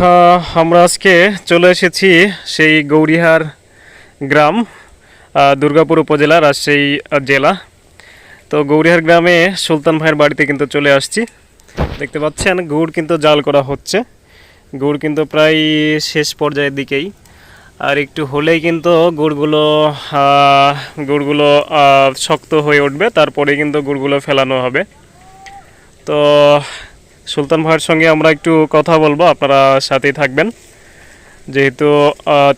আমরা আজকে চলে এসেছি সেই গৌরিহার গ্রাম দুর্গাপুর উপজেলা রাজশাহী জেলা। তো গৌরিহার গ্রামে সুলতান ভাইয়ের বাড়িতে কিন্তু চলে আসছি। দেখতে পাচ্ছেন, গুড় কিন্তু জাল করা হচ্ছে। গুড় কিন্তু প্রায় শেষ পর্যায়ের দিকেই। আর একটু হলেই কিন্তু গুড়গুলো গুড়গুলো শক্ত হয়ে উঠবে তারপরে কিন্তু গুড়গুলো ফেলানো হবে। তো সুলতান ভাইয়ের সঙ্গে আমরা একটু কথা বলব আপনারা সাথেই থাকবেন। যেহেতু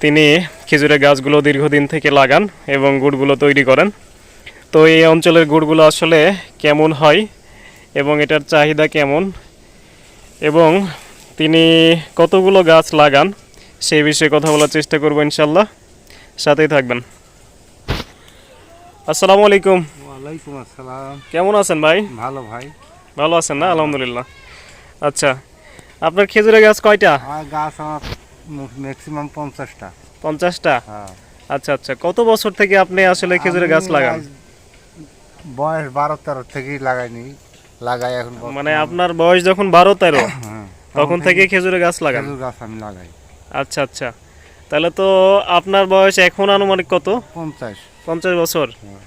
তিনি খেজুরের গাছগুলো দীর্ঘদিন থেকে লাগান এবং গুড়গুলো তৈরি করেন। তো এই অঞ্চলের গুড়গুলো আসলে কেমন হয় এবং এটার চাহিদা কেমন? এবং তিনি কতগুলো গাছ লাগান সেই বিষয়ে কথা বলার চেষ্টা করব ইনশাল্লাহ সাথেই থাকবেন। আসসালামু আলাইকুম। ওয়ালাইকুম আসসালাম। কেমন আছেন ভাই? ভালো ভাই। ভালো আছেন না? আলহামদুলিল্লাহ। আচ্ছা। আপনার খেজুরের গাছ কয়টা? গাছ আমার ম্যাক্সিমাম পঞ্চাশটা। পঞ্চাশটা? হ্যাঁ। আচ্ছা আচ্ছা। কত বছর থেকে আপনি আসলে খেজুরের গাছ লাগান? বয়স বারো তেরো থেকেই লাগাইনি লাগাই এখন মানে আপনার বয়স যখন বারো তেরো হ্যাঁ, তখন থেকে খেজুরের গাছ লাগান? খেজুর গাছ আমি লাগাই। আচ্ছা আচ্ছা। তাহলে তো আপনার বয়স এখন আনুমানিক কত? পঞ্চাশ। পঞ্চাশ বছর। হ্যাঁ।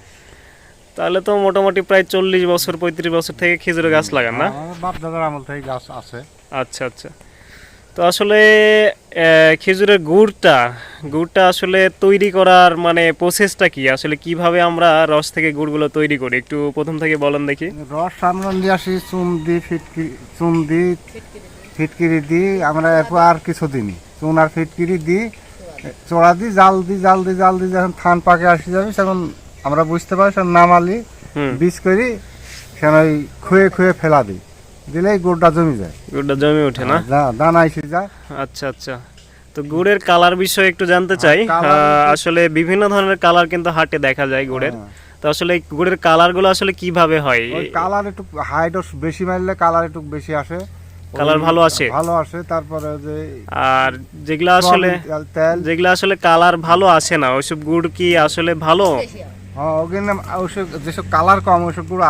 তাহলে তো মোটামুটি প্রায় চল্লিশ বছর পঁয়ত্রিশ বছর থেকে খেজুরের গাছ লাগান না? বাপ দাদার আমল থেকে গাছ আছে। আচ্ছা আচ্ছা। তো আসলে খেজুরের গুড়টা গুড়টা আসলে তৈরি করার মানে প্রসেসটা কি? আসলে কীভাবে আমরা রস থেকে গুড়গুলো তৈরি করি? একটু প্রথম থেকে বলেন দেখি। রস আমরা নিয়ে আসি চুন দিই ফিটকিরি চুন দিই ফিটকিরি দিই আমরা এরপর আর কিছু দিনই চুন আর ফিটকিরি দিই চড়া দিই জাল দিই জাল দিই জাল দিই যখন থান পাকে আসি যাবে তখন আমরা বুঝতে পারি সব নামালি বীজ করি সেখানে ওই খুয়ে খুয়ে ফেলা দিই। দিলেই গুড়টা জমি যায়। গুড়টা জমে ওঠে না? দানা এসে যায়। আচ্ছা আচ্ছা। তো গুড়ের কালার বিষয়ে একটু জানতে চাই। হ্যাঁ, আহ, একটু- আসলে বিভিন্ন ধরনের কালার কিন্তু হাটে দেখা যায় গুড়ের। হ্যাঁ। তো আসলে গুড়ের কালারগুলো আসলে কীভাবে হয়? ওই কালার একটু হাইট বেশি মারলে কালার একটু বেশি আসে। কালার ভালো আসে? ভালো আসে তারপরে যে আর যেগুলা আসলে যেগুলা আসলে কালার ভালো আসে না ওইসব গুড় কি আসলে ভালো? হ্যাঁ যেসব কালার কম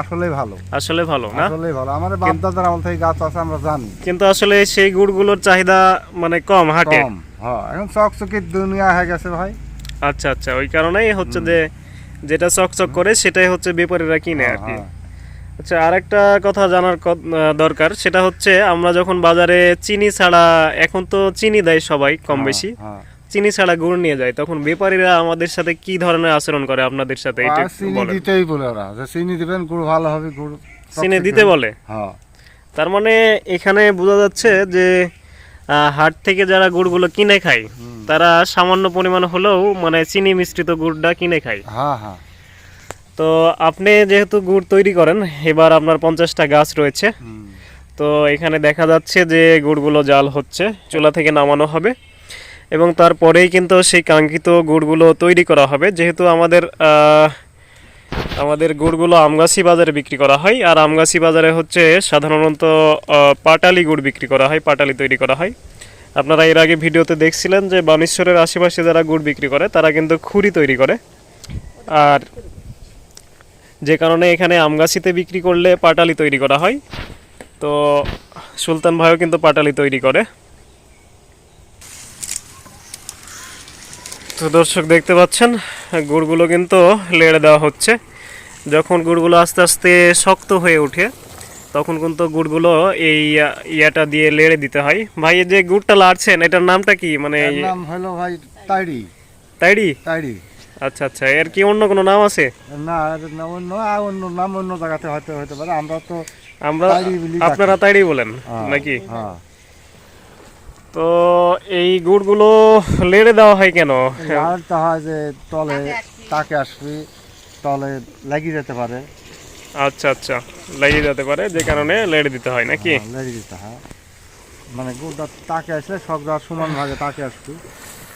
আসলেই ভালো। আসলে ভালো না? ভালো। আমাদের আমল থেকে গাছ আছে আমরা জানি। কিন্তু আসলে সেই গুড়গুলোর চাহিদা মানে কম হাটে। কম হ্যাঁ এখন চকচকির দুনিয়া হয়ে গেছে ভাই। আচ্ছা আচ্ছা ওই কারণেই হচ্ছে যে যেটা চকচক করে সেটাই হচ্ছে ব্যাপারীরা কিনে আর কি। হ্যাঁ, আচ্ছা আরেকটা কথা জানার দরকার সেটা হচ্ছে আমরা যখন বাজারে চিনি ছাড়া এখন তো চিনি দেয় সবাই কম বেশি। হ্যাঁ। চিনি ছাড়া গুড় নিয়ে যায় তখন ব্যাপারীরা আমাদের সাথে কি ধরনের আচরণ করে আপনাদের সাথে? এটা চিনি দিতেই বলে ওরা যে চিনি দিবেন গুড় ভালো হবে গুড় চিনি দিতে বলে? হ্যাঁ। তার মানে এখানে বোঝা যাচ্ছে যে হাট থেকে যারা গুড়গুলো কিনে খায় তারা সামান্য পরিমাণ হলেও মানে চিনি মিশ্রিত গুড়টা কিনে খায়। হ্যাঁ হ্যাঁ। তো আপনি যেহেতু গুড় তৈরি করেন এবার আপনার পঞ্চাশটা গাছ রয়েছে। তো এখানে দেখা যাচ্ছে যে গুড়গুলো জাল হচ্ছে চুলা থেকে নামানো হবে। এবং তারপরেই কিন্তু সেই কাঙ্ক্ষিত গুড়গুলো তৈরি করা হবে। যেহেতু আমাদের আমাদের গুড়গুলো আমগাছি বাজারে বিক্রি করা হয় আর আমগাছি বাজারে হচ্ছে সাধারণত পাটালি গুড় বিক্রি করা হয়, পাটালি তৈরি করা হয়। আপনারা এর আগে ভিডিওতে দেখছিলেন যে বানেশ্বরের আশেপাশে যারা গুড় বিক্রি করে, তারা কিন্তু খুরি তৈরি করে। আর যে কারণে এখানে আমগাছিতে বিক্রি করলে পাটালি তৈরি করা হয়। তো সুলতান ভাইও কিন্তু পাটালি তৈরি করে। তো দর্শক দেখতে পাচ্ছেন গুড়গুলো কিন্তু লেড়ে দেওয়া হচ্ছে। যখন গুড়গুলো আস্তে আস্তে শক্ত হয়ে ওঠে তখন কিন্তু গুড়গুলো এই ইয়াটা দিয়ে লেড়ে দিতে হয়। ভাই যে গুড়টা লাড়ছেন এটার নামটা কি? মানে নাম হলো ভাই তাইড়ি। তাইডি? তাইড়ি। আচ্ছা আচ্ছা এর কি অন্য কোনো নাম আছে? না অন্য অন্য নাম অন্য জায়গাতে হয়তো হতে পারে। আমরা তো আমরা। আপনারা তাইডি বলেন হ্যাঁ, নাকি? হ্যাঁ। তো এই গুড়গুলো লেড়ে দেওয়া হয় কেন? আর তো হয় যে তলে তাকে আসবি তলে লেগে যেতে পারে। আচ্ছা আচ্ছা। লেগে যেতে পারে যে কারণে লেড়ে দিতে হয় নাকি? হ্যাঁ, লেগে যেতে হয়। মানে গুড়টা তাকে আসলে সব জায়গা সমান ভাগে তাকে আসবি।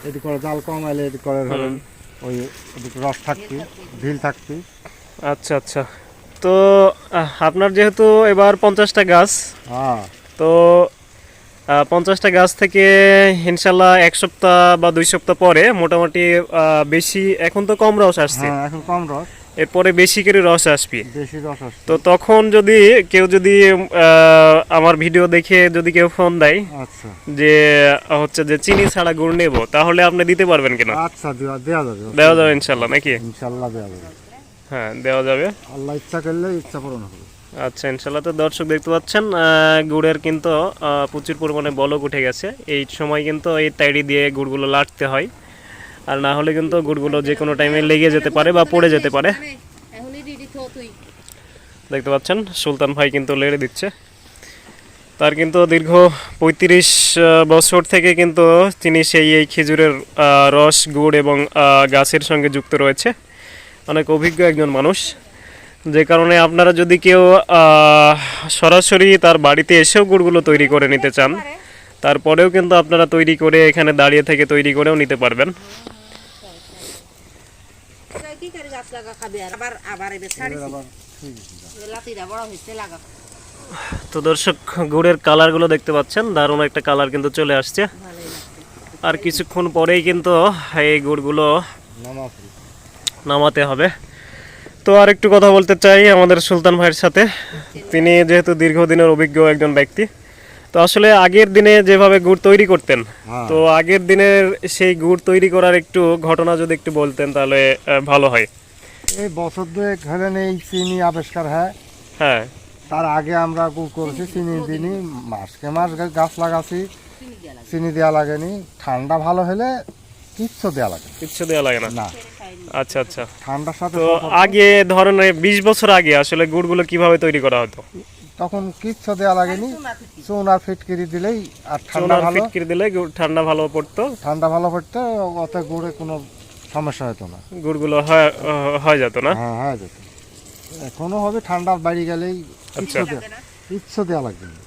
এটি করে জাল কম এলে এটি করে ধরেন ওই রস থাকবি ঢিল থাকবি। আচ্ছা আচ্ছা। তো আপনার যেহেতু এবার পঞ্চাশটা গাছ হ্যাঁ। তো পঞ্চাশটা গাছ থেকে ইনশাল্লাহ এক সপ্তাহ বা দুই সপ্তাহ পরে মোটামুটি বেশি এখন তো কম রস আসছে। হ্যাঁ এখন কম রস। এরপরে বেশি করে রস আসবে। বেশি রস আসছে তো তখন যদি কেউ যদি আমার ভিডিও দেখে যদি কেউ ফোন দেয় আচ্ছা। যে হচ্ছে যে চিনি ছাড়া গুড় নেব তাহলে আপনি দিতে পারবেন কিনা? আচ্ছা দেওয়া দেওয়া যাবে। দেওয়া যাবে ইনশাল্লাহ নাকি? ইনশাল্লাহ দেওয়া যাবে। হ্যাঁ দেওয়া যাবে। আল্লাহ ইচ্ছা করলে ইচ্ছা পূরণ হবে। আচ্ছা ইনশাল্লাহ তো দর্শক দেখতে পাচ্ছেন গুড়ের কিন্তু প্রচুর পরিমাণে বলক উঠে গেছে। এই সময় কিন্তু এই তাইড়ি দিয়ে গুড়গুলো লাটতে হয়। আর না হলে কিন্তু গুড়গুলো যে কোনো টাইমে লেগে যেতে পারে বা পড়ে যেতে পারে। দেখতে পাচ্ছেন, সুলতান ভাই কিন্তু লেড়ে দিচ্ছে। তার কিন্তু দীর্ঘ পঁয়ত্রিশ বছর থেকে কিন্তু তিনি সেই এই খেজুরের রস, গুড় এবং গাছের সঙ্গে যুক্ত রয়েছে। অনেক অভিজ্ঞ একজন মানুষ। যে কারণে আপনারা যদি কেউ সরাসরি তার বাড়িতে এসেও গুড়গুলো তৈরি করে নিতে চান তারপরেও কিন্তু আপনারা তৈরি করে এখানে দাঁড়িয়ে থেকে তৈরি করেও নিতে পারবেন। তো দর্শক গুড়ের কালারগুলো দেখতে পাচ্ছেন দারুণ একটা কালার কিন্তু চলে আসছে। আর কিছুক্ষণ পরেই কিন্তু এই গুড়গুলো নামাতে হবে। তো আর একটু কথা বলতে চাই আমাদের সুলতান ভাইয়ের সাথে। তিনি যেহেতু দীর্ঘদিনের অভিজ্ঞ একজন ব্যক্তি তো আসলে আগের দিনে যেভাবে গুড় তৈরি করতেন হ্যাঁ। তো আগের দিনের সেই গুড় তৈরি করার একটু ঘটনা যদি একটু বলতেন তাহলে ভালো হয়। এই বছর দুয়েক হলেন এই চিনি আবিষ্কার হয়? হ্যাঁ। তার আগে আমরা গুড় করেছি চিনি দিনই মাসকে মাস গাছ লাগাছি চিনি দেওয়া লাগেনি ঠান্ডা ভালো হলে কিচ্ছু দেওয়া লাগে কিচ্ছু দেওয়া লাগে না। না। আচ্ছা আচ্ছা। ঠান্ডার সাথে তো আগে ধরেন বিশ বছর আগে আসলে গুড়গুলো কীভাবে তৈরি করা হতো? তখন কিচ্ছু দেওয়া লাগেনি। চুন আর ফিটকিরি। দিলেই আর ঠান্ডা ভালো। ফিটকিরি দিলে ঠান্ডা ভালো পড়তো। ঠান্ডা ভালো পড়তে অত গুড়ে কোনো সমস্যা হতো না। গুড়গুলো হয় হয়ে যেত না? হ্যাঁ হয়ে যেত। এখনও হবে ঠান্ডা বাড়ি গেলেই কিচ্ছু আচ্ছা। কিচ্ছু দেওয়া লাগবে না।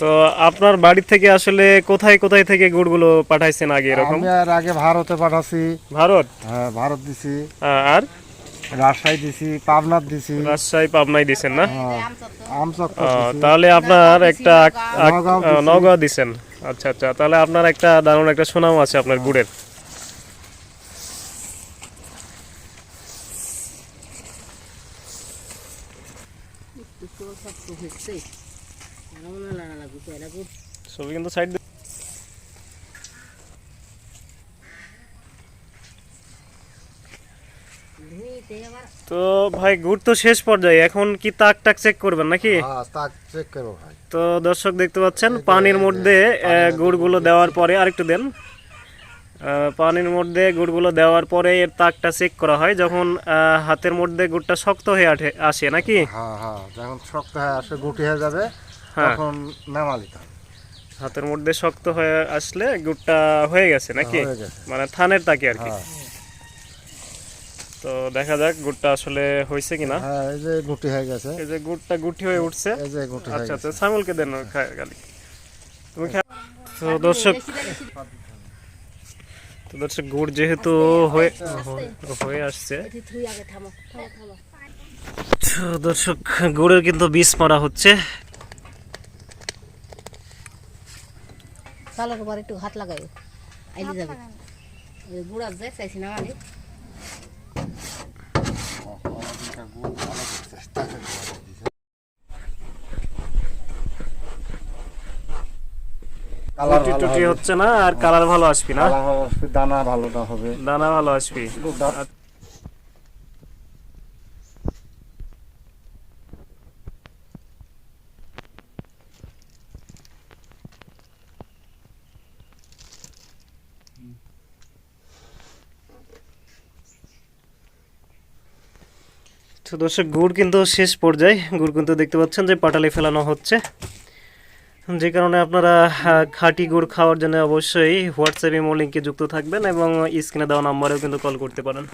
তো আপনার বাড়ি থেকে আসলে কোথায় কোথায় থেকে গুড়গুলো পাঠাইছেন আগে এরকম? আমি আর আগে ভারতে পাঠাছি। ভারত? হ্যাঁ ভারত দিছি। আর? রাজশাহী দিছি পাবনার দিছি। রাজশাহী পাবনায় দিছেন না? হ্যাঁ, আমচক তাহলে আপনার একটা নওগাঁও দিছেন। আচ্ছা আচ্ছা তাহলে আপনার একটা দারুণ একটা সুনাম আছে আপনার গুড়ের। তো ছবি কিন্তু সাইড তো ভাই গুড় তো শেষ পর্যায়ে। এখন কি তাক টাক চেক করবেন নাকি? হ্যাঁ তাক চেক করো ভাই। তো দর্শক দেখতে পাচ্ছেন পানির মধ্যে গুড়গুলো দেওয়ার পরে আরেকটু দেন। আহ, পানির মধ্যে গুড়গুলো দেওয়ার পরে এর তাকটা চেক করা হয় যখন আহ, হাতের মধ্যে গুড়টা শক্ত হয়ে আসে নাকি? হ্যাঁ হ্যাঁ যখন শক্ত হয়ে আসে গুটি হয়ে যাবে। তখন নামালি তা হাতের মধ্যে শক্ত হয়ে আসলে গুড়টা হয়ে গেছে নাকি? মানে থানের তাকে আর কি। হ্যাঁ। তো দেখা যাক গুড়টা আসলে হয়েছে কিনা। হ্যাঁ এই যে গুটি হয়ে গেছে। এই যে গুড়টা গুটি হয়ে উঠছে। এই যে গুটি আচ্ছা আচ্ছা সামুলকে দেন ওর খা- গালি তুমি তো দর্শক তো দর্শক গুড় যেহেতু হয়ে হয়ে আসছে। এটি থুই আগে থামো থামো থামো। তো দর্শক গুড়ের কিন্তু বীজ মারা হচ্ছে। চালের উপর একটু হাত লাগাই আইলি যাবে। গুড়া যাই চাইছি না মানে। টুটি টুটি হচ্ছে না আর কালার ভালো আসবি না? দানা ভালো না হবে। দানা ভালো আসবি। তো দর্শক, গুড় কিন্তু শেষ পর্যায়ে। গুড় কিন্তু দেখতে পাচ্ছেন যে পাটালে ফেলানো হচ্ছে। যে কারণে আপনারা খাঁটি গুড় খাওয়ার জন্য অবশ্যই হোয়াটসঅ্যাপ ইমো লিঙ্কে যুক্ত থাকবেন এবং স্ক্রিনে দেওয়া নাম্বারেও কিন্তু কল করতে পারেন।